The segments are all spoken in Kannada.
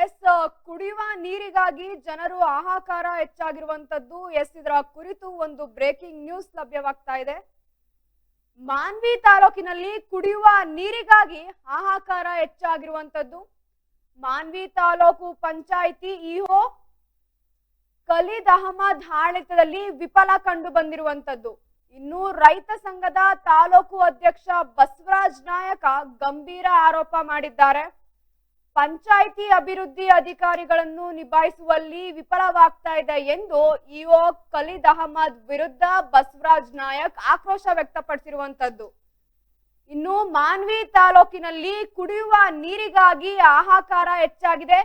ಎಸ್, ಕುಡಿಯುವ ನೀರಿಗಾಗಿ ಜನರು ಹಾಹಾಕಾರ ಹೆಚ್ಚಾಗಿರುವಂತದ್ದು ಎಸ್, ಇದರ ಕುರಿತು ಒಂದು ಬ್ರೇಕಿಂಗ್ ನ್ಯೂಸ್ ಲಭ್ಯವಾಗ್ತಾ ಇದೆ. ಮಾನ್ವಿ ತಾಲೂಕಿನಲ್ಲಿ ಕುಡಿಯುವ ನೀರಿಗಾಗಿ ಹಾಹಾಕಾರ ಹೆಚ್ಚಾಗಿರುವಂತದ್ದು. ಮಾನ್ವಿ ತಾಲೂಕು ಪಂಚಾಯಿತಿ ಇಒ ಖಲೀದ್ ಅಹಮದ್ ಆಡಳಿತದಲ್ಲಿ ವಿಫಲ ಕಂಡು ಬಂದಿರುವಂತದ್ದು. ಇನ್ನು ರೈತ ಸಂಘದ ತಾಲೂಕು ಅಧ್ಯಕ್ಷ ಬಸವರಾಜ್ ನಾಯಕ ಗಂಭೀರ ಆರೋಪ ಮಾಡಿದ್ದಾರೆ. ಪಂಚಾಯಿತಿ ಅಭಿವೃದ್ಧಿ ಅಧಿಕಾರಿಗಳನ್ನು ನಿಭಾಯಿಸುವಲ್ಲಿ ವಿಫಲವಾಗ್ತಾ ಇದೆ ಎಂದು ಇಒ ಖಲೀದ್ ಅಹಮದ್ ವಿರುದ್ಧ ಬಸವರಾಜ್ ನಾಯಕ್ ಆಕ್ರೋಶ ವ್ಯಕ್ತಪಡಿಸಿರುವಂತದ್ದು ಇನ್ನು ಮಾನ್ವಿ ತಾಲೂಕಿನಲ್ಲಿ ಕುಡಿಯುವ ನೀರಿಗಾಗಿ ಹಾಹಾಕಾರ ಹೆಚ್ಚಾಗಿದೆ.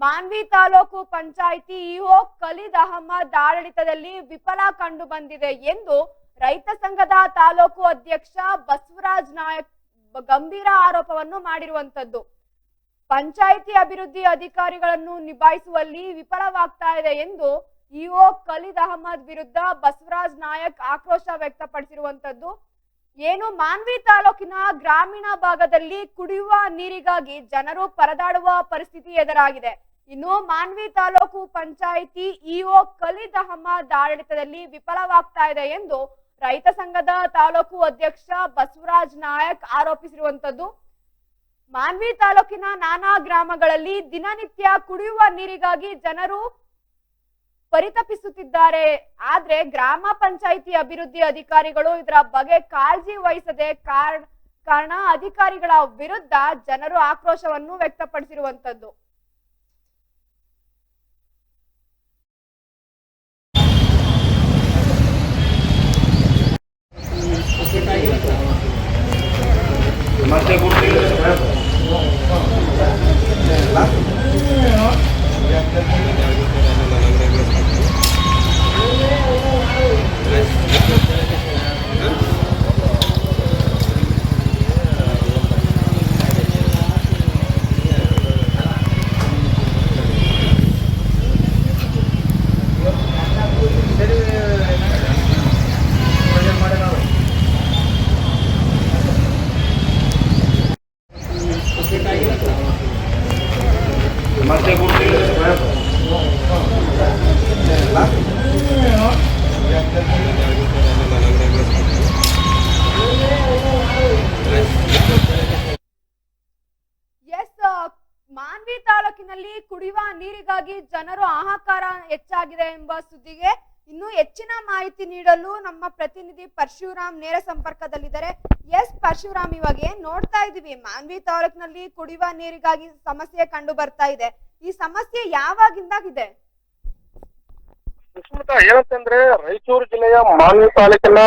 ಮಾನ್ವಿ ತಾಲೂಕು ಪಂಚಾಯಿತಿ ಇಒ ಖಲೀದ್ ಅಹಮದ್ ಆಡಳಿತದಲ್ಲಿ ವಿಫಲ ಕಂಡು ಬಂದಿದೆ ಎಂದು ರೈತ ಸಂಘದ ತಾಲೂಕು ಅಧ್ಯಕ್ಷ ಬಸವರಾಜ್ ನಾಯಕ್ ಗಂಭೀರ ಆರೋಪವನ್ನು ಮಾಡಿರುವಂತದ್ದು ಪಂಚಾಯಿತಿ ಅಭಿವೃದ್ಧಿ ಅಧಿಕಾರಿಗಳನ್ನು ನಿಭಾಯಿಸುವಲ್ಲಿ ವಿಫಲವಾಗ್ತಾ ಇದೆ ಎಂದು ಇಒ ಖಲೀದ್ ಅಹಮದ್ ವಿರುದ್ಧ ಬಸವರಾಜ್ ನಾಯಕ್ ಆಕ್ರೋಶ ವ್ಯಕ್ತಪಡಿಸಿರುವಂತದ್ದು ಏನು ಮಾನ್ವಿ ತಾಲೂಕಿನ ಗ್ರಾಮೀಣ ಭಾಗದಲ್ಲಿ ಕುಡಿಯುವ ನೀರಿಗಾಗಿ ಜನರು ಪರದಾಡುವ ಪರಿಸ್ಥಿತಿ ಎದುರಾಗಿದೆ. ಇನ್ನು ಮಾನ್ವಿ ತಾಲೂಕು ಪಂಚಾಯಿತಿ ಇಒ ಖಲೀದ್ ಅಹಮದ್ ಆಡಳಿತದಲ್ಲಿ ವಿಫಲವಾಗ್ತಾ ಇದೆ ಎಂದು ರೈತ ಸಂಘದ ತಾಲೂಕು ಅಧ್ಯಕ್ಷ ಬಸವರಾಜ್ ನಾಯಕ್ ಆರೋಪಿಸಿರುವಂತದ್ದು ಮಾನ್ವಿ ತಾಲೂಕಿನ ನಾನಾ ಗ್ರಾಮಗಳಲ್ಲಿ ದಿನನಿತ್ಯ ಕುಡಿಯುವ ನೀರಿಗಾಗಿ ಜನರು ಪರಿತಪಿಸುತ್ತಿದ್ದಾರೆ. ಆದ್ರೆ ಗ್ರಾಮ ಪಂಚಾಯಿತಿ ಅಭಿವೃದ್ಧಿ ಅಧಿಕಾರಿಗಳು ಇದರ ಬಗ್ಗೆ ಕಾಳಜಿ ವಹಿಸದೆ ಕಾರಣ ಅಧಿಕಾರಿಗಳ ವಿರುದ್ಧ ಜನರು ಆಕ್ರೋಶವನ್ನು ವ್ಯಕ್ತಪಡಿಸಿರುವಂತದ್ದು. ತಾಲೂಕಿನಲ್ಲಿ ಕುಡಿಯುವ ನೀರಿಗಾಗಿ ಜನರು ಹಾಹಾಕಾರ ಹೆಚ್ಚಾಗಿದೆ ಎಂಬ ಸುದ್ದಿಗೆ ಇನ್ನು ಹೆಚ್ಚಿನ ಮಾಹಿತಿ ನೀಡಲು ನಮ್ಮ ಪ್ರತಿನಿಧಿ ಪರಶುರಾಮ್ ನೇರ ಸಂಪರ್ಕದಲ್ಲಿದ್ದಾರೆ. ಎಸ್ ಪರಶುರಾಮ್, ಇವಾಗ ಏನ್ ನೋಡ್ತಾ ಇದೀವಿ? ಮಾನ್ವಿ ತಾಲೂಕಿನಲ್ಲಿ ಕುಡಿಯುವ ನೀರಿಗಾಗಿ ಸಮಸ್ಯೆ ಕಂಡು ಬರ್ತಾ ಇದೆ. ಈ ಸಮಸ್ಯೆ ಯಾವಾಗಿಂದಾಗಿದೆ? ಸುಸ್ಮಿತಾ, ಏನಂತಂದ್ರೆ ರಾಯಚೂರು ಜಿಲ್ಲೆಯ ಮಾನ್ವಿ ತಾಲೂಕಿನ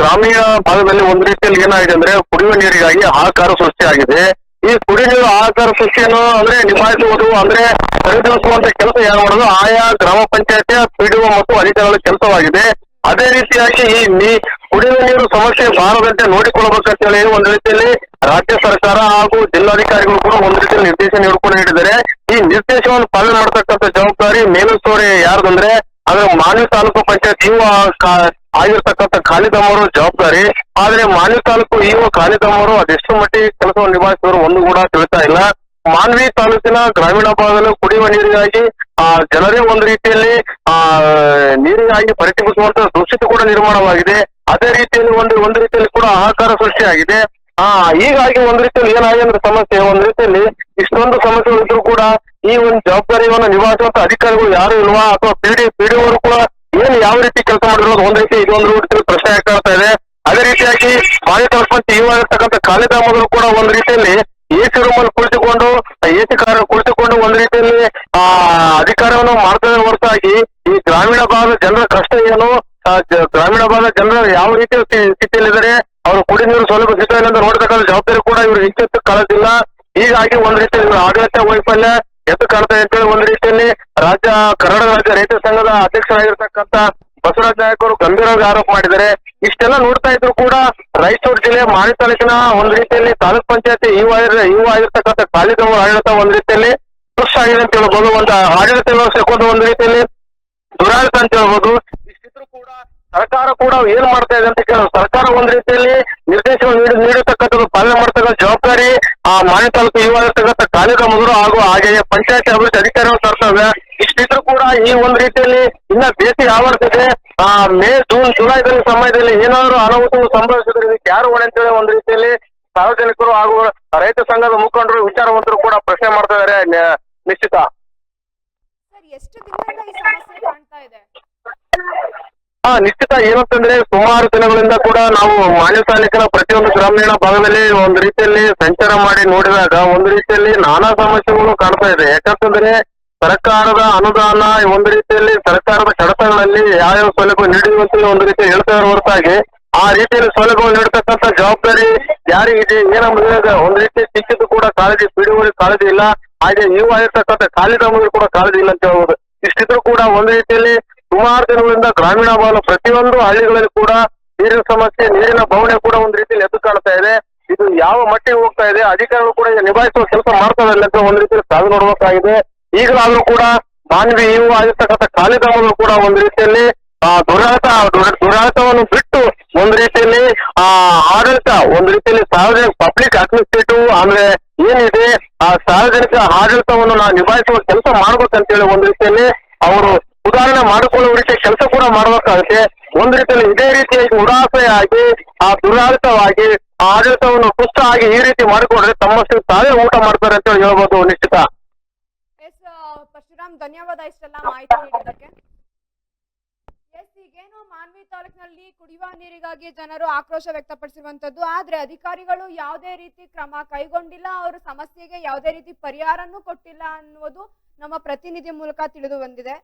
ಗ್ರಾಮೀಣ ಭಾಗದಲ್ಲಿ ಒಂದು ರೀತಿಯಲ್ಲಿ ಏನಾಗಿದೆ ಅಂದ್ರೆ ಕುಡಿಯುವ ನೀರಿಗಾಗಿ ಹಾಹಾಕಾರ ಸೃಷ್ಟಿಯಾಗಿದೆ. ಈ ಕುಡಿನೀರು ನೀರು ಹಾಹಾಕಾರ ಸೃಷ್ಟಿಯನ್ನು ಅಂದ್ರೆ ನಿಭಾಯಿಸುವುದು ಅಂದ್ರೆ ಸರಿದೂಗಿಸುವಂತ ಕೆಲಸ ಯಾರು ಮಾಡೋದು? ಆಯಾ ಗ್ರಾಮ ಪಂಚಾಯತಿಯ ಪಿಡಿಒ ಮತ್ತು ಅಧಿಕಾರಿಗಳ ಕೆಲಸವಾಗಿದೆ. ಅದೇ ರೀತಿಯಾಗಿ ಈ ನೀ ಕುಡಿಯುವ ನೀರು ಸಮಸ್ಯೆ ಬಾರದಂತೆ ನೋಡಿಕೊಳ್ಳಬೇಕಂತ ಹೇಳಿ ಒಂದು ರೀತಿಯಲ್ಲಿ ರಾಜ್ಯ ಸರ್ಕಾರ ಹಾಗೂ ಜಿಲ್ಲಾಧಿಕಾರಿಗಳು ಕೂಡ ಒಂದು ರೀತಿಯಲ್ಲಿ ನಿರ್ದೇಶನ ನೀಡಿಕೊಂಡು ನೀಡಿದ್ದಾರೆ. ಈ ನಿರ್ದೇಶನವನ್ನು ಪಾಲನೆ ಮಾಡತಕ್ಕಂಥ ಜವಾಬ್ದಾರಿ ಮೇಲುಸ್ತುವರಿ ಯಾರ್ದಂದ್ರೆ ಅಂದ್ರೆ ಮಾನ್ವಿ ತಾಲೂಕು ಪಂಚಾಯತ್ ಇವ ಆಗಿರ್ತಕ್ಕಂಥ ಖಾಲಿದಮ್ ಅವರು ಜವಾಬ್ದಾರಿ. ಆದ್ರೆ ಮಾನ್ವಿ ತಾಲೂಕು ಇವ ಖಾಲಿದಮ್ ಅವರು ಅದೆಷ್ಟು ಮಟ್ಟಿಗೆ ಕೆಲಸವನ್ನು ನಿಭಾಯಿಸಿದ್ರು ಒಂದು ಕೂಡ ತಿಳಿತಾ ಇಲ್ಲ. ಮಾನ್ವಿ ತಾಲೂಕಿನ ಗ್ರಾಮೀಣ ಭಾಗದಲ್ಲಿ ಕುಡಿಯುವ ನೀರಿಗಾಗಿ, ಆ, ಜನರೇ ಒಂದು ರೀತಿಯಲ್ಲಿ, ಆ, ನೀರಿಗಾಗಿ ಪರಿತಪಿಸುವಂತ ದುಸ್ಥಿತಿ ಕೂಡ ನಿರ್ಮಾಣವಾಗಿದೆ. ಅದೇ ರೀತಿಯಲ್ಲಿ ಒಂದು ಒಂದು ರೀತಿಯಲ್ಲಿ ಕೂಡ ಆಹಾರ ಸೃಷ್ಟಿಯಾಗಿದೆ. ಆ, ಹೀಗಾಗಿ ಒಂದು ರೀತಿಯಲ್ಲಿ ಏನಾಗಿ ಅಂದ್ರೆ ಸಮಸ್ಯೆ, ಒಂದು ರೀತಿಯಲ್ಲಿ ಇಷ್ಟೊಂದು ಸಮಸ್ಯೆಗಳು ಇದ್ರೂ ಕೂಡ ಈ ಒಂದು ಜವಾಬ್ದಾರಿಯನ್ನು ನಿಭಾಯಿಸುವಂತ ಅಧಿಕಾರಿಗಳು ಯಾರು ಇಲ್ವಾ ಅಥವಾ ಪಿಡಿ ಅವರು ಕೂಡ ಏನ್ ಯಾವ ರೀತಿ ಕೆಲಸ ಮಾಡಿರೋದು ಒಂದ್ ರೀತಿ ಇದೊಂದು ರೀತಿಯಲ್ಲಿ ಪ್ರಶ್ನೆ ಆಗ್ತಾ ಇದೆ. ಅದೇ ರೀತಿಯಾಗಿ ಮಾಜಿ ತಲುಪಂತ ಇವಾಗಿರ್ತಕ್ಕಂಥ ಕಾಲಿದಾಮಗಳು ಕೂಡ ಒಂದ್ ರೀತಿಯಲ್ಲಿ ಎಸಿ ರೂಮ್ ಅಲ್ಲಿ ಕುಳಿತುಕೊಂಡು ಎಸಿ ಕಾರ್ ಕುಳಿತುಕೊಂಡು ಒಂದ್ ರೀತಿಯಲ್ಲಿ, ಆ, ಅಧಿಕಾರವನ್ನು ಮಾಡ್ತದೆ ಹೊರತಾಗಿ ಈ ಗ್ರಾಮೀಣ ಭಾಗದ ಜನರ ಕಷ್ಟ ಏನು ಗ್ರಾಮೀಣ ಭಾಗದ ಜನರು ಯಾವ ರೀತಿ ಸ್ಥಿತಿಯಲ್ಲಿದ್ದಾರೆ, ಅವರು ಕುಡಿ ನೀರು ಸೌಲಭ್ಯ ಸಿಗ್ತಾ ಇಲ್ಲ ಅಂತ ನೋಡ್ತಕ್ಕಂಥ ಜವಾಬ್ದಾರಿ ಕೂಡ ಇವರು ಹೆಚ್ಚೆತ್ತು ಕಳೆದಿಲ್ಲ ಹೀಗಾಗಿ ಒಂದ್ ರೀತಿ ಆಡಳಿತ ವೈಫಲ್ಯ ಎದ್ದು ಕಾಣ್ತಾ ಅಂತೇಳಿ ಒಂದ್ ರೀತಿಯಲ್ಲಿ ರಾಜ್ಯ ಕನ್ನಡ ರಾಜ್ಯ ರೈತ ಸಂಘದ ಅಧ್ಯಕ್ಷರಾಗಿರ್ತಕ್ಕಂತ ಬಸವರಾಜ ನಾಯಕ್ ಗಂಭೀರವಾಗಿ ಆರೋಪ ಮಾಡಿದ್ದಾರೆ. ಇಷ್ಟೆಲ್ಲ ನೋಡ್ತಾ ಇದ್ರು ಕೂಡ ರಾಯಚೂರು ಜಿಲ್ಲೆ ಮಾಣಿ ತಾಲೂಕಿನ ಒಂದ್ ರೀತಿಯಲ್ಲಿ ತಾಲೂಕ್ ಪಂಚಾಯತಿ ಇವ ಇವ ಆಗಿರ್ತಕ್ಕಂಥ ಕಾಲಿದವ ಆಡಳಿತ ಒಂದ್ ರೀತಿಯಲ್ಲಿ ಖುಷ್ ಆಗಿದೆ ಅಂತ ಹೇಳ್ಬೋದು. ಒಂದು ಆಡಳಿತ ವ್ಯವಸ್ಥೆ ಕೂಡ ಒಂದ್ ರೀತಿಯಲ್ಲಿ ದುರಾಡಳಿತ ಅಂತ ಹೇಳ್ಬೋದು. ಇಷ್ಟಿದ್ರು ಕೂಡ ಸರ್ಕಾರ ಕೂಡ ಏನ್ ಮಾಡ್ತಾ ಇದೆ ಅಂತ ಕೇಳೋದು ಸರ್ಕಾರ ಒಂದ್ ರೀತಿಯಲ್ಲಿ ನಿರ್ದೇಶನ ನೀಡತಕ್ಕಂಥದ್ದು ಪಾಲನೆ ಮಾಡ್ತಕ್ಕಂಥ ಜವಾಬ್ದಾರಿ ಆ ಮಾನ್ಯ ತಾಲೂಕು ಇವಾಗಿರ್ತಕ್ಕಂಥ ಮುದುರು ಹಾಗೂ ಹಾಗೆ ಪಂಚಾಯತ್ ಅಭಿವೃದ್ಧಿ ಅಧಿಕಾರಿಗಳು ತರ್ತವೆ ಇಷ್ಟಿದ್ರು ಕೂಡ ಈ ಒಂದು ರೀತಿಯಲ್ಲಿ ಇನ್ನ ಬೇಸಿಗೆ ಆವರಿಸಿದೆ ಆ ಮೇ, ಜೂನ್, ಜುಲೈದಲ್ಲಿ ಸಮಯದಲ್ಲಿ ಏನಾದ್ರು ಅನಾಹುತಗಳು ಸಂಭವಿಸಿದ್ರೆ ಇದಕ್ಕೆ ಯಾರು ಹೊಣೆ ಅಂತೇಳಿ ಒಂದು ರೀತಿಯಲ್ಲಿ ಸಾರ್ವಜನಿಕರು ಹಾಗೂ ರೈತ ಸಂಘದ ಮುಖಂಡರು, ವಿಚಾರವಂತರು ಕೂಡ ಪ್ರಶ್ನೆ ಮಾಡ್ತಾ ಇದಾರೆ ನಿಶ್ಚಿತ. ಎಷ್ಟು ಕಾಣ್ತಾ ಇದೆ? ನಿಶ್ಚಿತ ಏನಂತಂದ್ರೆ ಸುಮಾರು ದಿನಗಳಿಂದ ಕೂಡ ನಾವು ಮಾನ್ಯ ತಾಲೂಕಿನ ಪ್ರತಿಯೊಂದು ಗ್ರಾಮೀಣ ಭಾಗದಲ್ಲಿ ಒಂದು ರೀತಿಯಲ್ಲಿ ಸಂಚಾರ ಮಾಡಿ ನೋಡಿದಾಗ ಒಂದು ರೀತಿಯಲ್ಲಿ ನಾನಾ ಸಮಸ್ಯೆಗಳು ಕಾಣ್ತಾ ಇದೆ. ಯಾಕಂತಂದ್ರೆ ಸರ್ಕಾರದ ಅನುದಾನ, ಒಂದು ರೀತಿಯಲ್ಲಿ ಸರ್ಕಾರದ ಕಡತಗಳಲ್ಲಿ ಯಾವ್ಯಾವ ಸೌಲಭ್ಯ ನೀಡುವಂತೆ ಒಂದು ರೀತಿ ಹೇಳ್ತಾ ಇರೋ ಹೊರತಾಗಿ ಆ ರೀತಿಯಲ್ಲಿ ಸೌಲಭ್ಯ ನೀಡತಕ್ಕಂತ ಜವಾಬ್ದಾರಿ ಯಾರಿಗಿದೆ ಏನಂದ್ರೆ ಒಂದು ರೀತಿ ಶಿಕ್ಷಿತ ಕೂಡ ಕಾಳಜಿ ಪಿಡಿಯುವಲ್ಲಿ ಕಾಳಜಿ ಇಲ್ಲ. ಹಾಗೆ ನೀವು ಆಗಿರ್ತಕ್ಕಂಥ ಕಾಲಿದಾಮಗಳು ಕೂಡ ಕಾಳಜಿ ಇಲ್ಲ ಅಂತ ಹೇಳ್ಬೋದು. ಇಷ್ಟಿದ್ರು ಕೂಡ ಒಂದು ರೀತಿಯಲ್ಲಿ ಸುಮಾರು ದಿನಗಳಿಂದ ಗ್ರಾಮೀಣ ಭಾಗದ ಪ್ರತಿಯೊಂದು ಹಳ್ಳಿಗಳಲ್ಲಿ ಕೂಡ ನೀರಿನ ಸಮಸ್ಯೆ, ನೀರಿನ ಬವಣೆ ಕೂಡ ಒಂದು ರೀತಿಯಲ್ಲಿ ಎದ್ದು ಕಾಣ್ತಾ ಇದೆ. ಇದು ಯಾವ ಮಟ್ಟಿಗೆ ಹೋಗ್ತಾ ಇದೆ, ಅಧಿಕಾರಿಗಳು ಕೂಡ ನಿಭಾಯಿಸುವ ಕೆಲಸ ಮಾಡ್ತಾರೆ ಅಂತ ಒಂದು ರೀತಿಯಲ್ಲಿ ಕಾದು ನೋಡಬೇಕಾಗಿದೆ. ಈಗಲಾದ್ರೂ ಕೂಡ ಮಾನವಿ ಇವು ಆಗಿರ್ತಕ್ಕಂಥ ಕಾಲಿದಾಮಗಳು ಕೂಡ ಒಂದು ರೀತಿಯಲ್ಲಿ, ಆ ದುರಾಹತ ದುರಾಹತವನ್ನು ಬಿಟ್ಟು ಒಂದು ರೀತಿಯಲ್ಲಿ, ಆ, ಆಡಳಿತ, ಒಂದು ರೀತಿಯಲ್ಲಿ ಸಾರ್ವಜನಿಕ ಪಬ್ಲಿಕ್ ಅಡ್ಮಿನಿಸ್ಟ್ರೇಟಿವ್ ಅಂದ್ರೆ ಏನಿದೆ, ಆ, ಸಾರ್ವಜನಿಕ ಆಡಳಿತವನ್ನು ನಾವು ನಿಭಾಯಿಸುವ ಕೆಲಸ ಮಾಡ್ಬೇಕಂತೇಳಿ ಒಂದು ರೀತಿಯಲ್ಲಿ ಅವರು ಮಾಡಿಕೊಳ್ಳುವ ಕೆಲಸ ಕೂಡ ಮಾಡಬೇಕಾಗುತ್ತೆ. ಒಂದು ರೀತಿಯಲ್ಲಿ ಇದೇ ರೀತಿಯಾಗಿ ಉದಾಸೆಯಾಗಿ, ಆ ದುರಾಡಳಿತವಾಗಿ ಆಡಳಿತವನ್ನು ಪುಷ್ಟ ಆಗಿ ಈ ರೀತಿ ಮಾಡಿಕೊಂಡ್ರೆ ತಮ್ಮಷ್ಟು ತಾವೇ ಊಟ ಮಾಡ್ತಾರೆ ಅಂತ ಹೇಳಿ ಹೇಳ್ಬೋದು ನಿಶ್ಚಿತ. ಪರಶುರಾಮ್, ಧನ್ಯವಾದ ಇಷ್ಟೆಲ್ಲ ಮಾಹಿತಿ ನೀಡಿದ್ದಕ್ಕೆ. ಈಗೇನು ಮಾನ್ವಿ ತಾಲೂಕಿನಲ್ಲಿ ಕುಡಿಯುವ ನೀರಿಗಾಗಿ ಜನರು ಆಕ್ರೋಶ ವ್ಯಕ್ತಪಡಿಸಿರುವಂತದ್ದು ಆದ್ರೆ ಅಧಿಕಾರಿಗಳು ಯಾವುದೇ ರೀತಿ ಕ್ರಮ ಕೈಗೊಂಡಿಲ್ಲ. ಅವರು ಸಮಸ್ಯೆಗೆ ಯಾವುದೇ ರೀತಿ ಪರಿಹಾರನೂ ಕೊಟ್ಟಿಲ್ಲ ಅನ್ನುವುದು ನಮ್ಮ ಪ್ರತಿನಿಧಿ ಮೂಲಕ ತಿಳಿದು ಬಂದಿದೆ.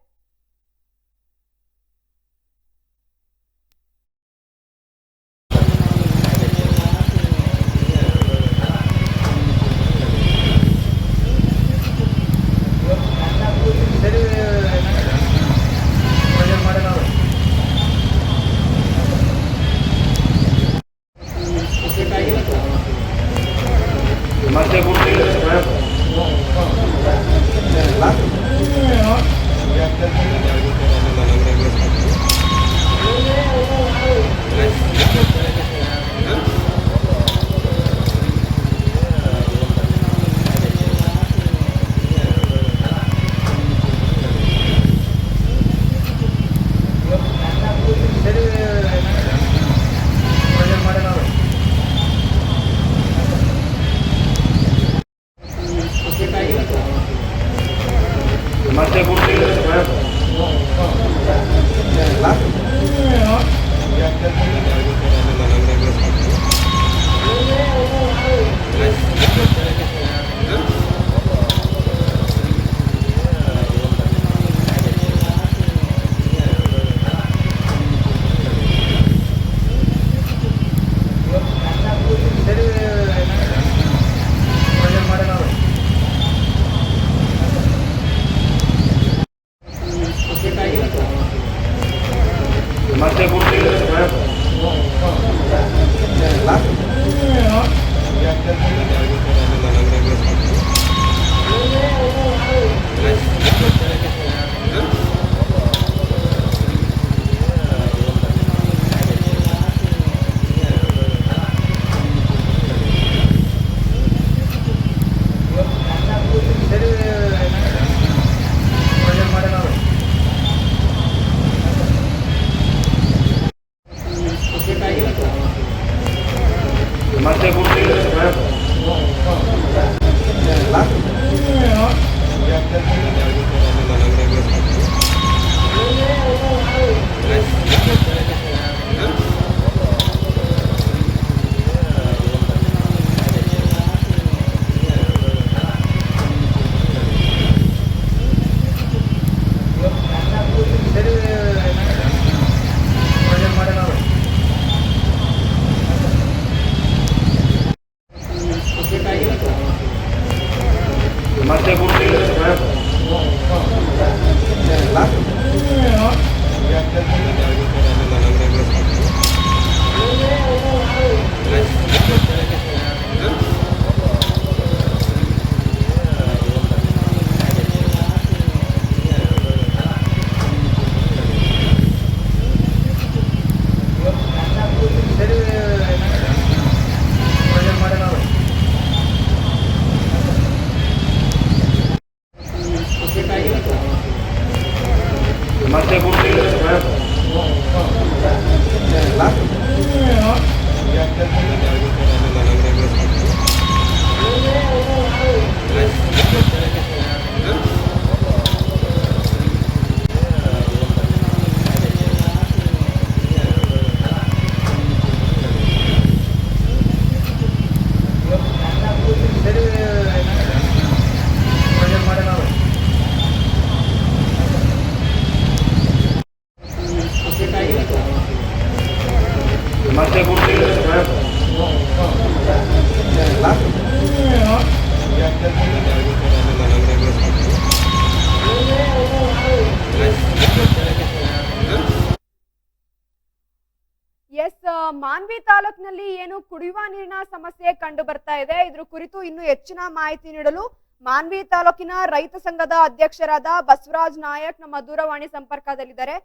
ಮಾನ್ವಿ ತಾಲೂಕಿನಲ್ಲಿ ಏನು ಕುಡಿಯುವ ನೀರಿನ ಸಮಸ್ಯೆ ಕಂಡು ಬರ್ತಾ ಇದೆ. ಇದ್ರ ಕುರಿತು ಇನ್ನು ಹೆಚ್ಚಿನ ಮಾಹಿತಿ ನೀಡಲು ಮಾನ್ವಿ ತಾಲೂಕಿನ ರೈತ ಸಂಘದ ಅಧ್ಯಕ್ಷರಾದ ಬಸವರಾಜ್ ನಾಯಕ್ ನಮ್ಮ ದೂರವಾಣಿ ಸಂಪರ್ಕದಲ್ಲಿದ್ದಾರೆ.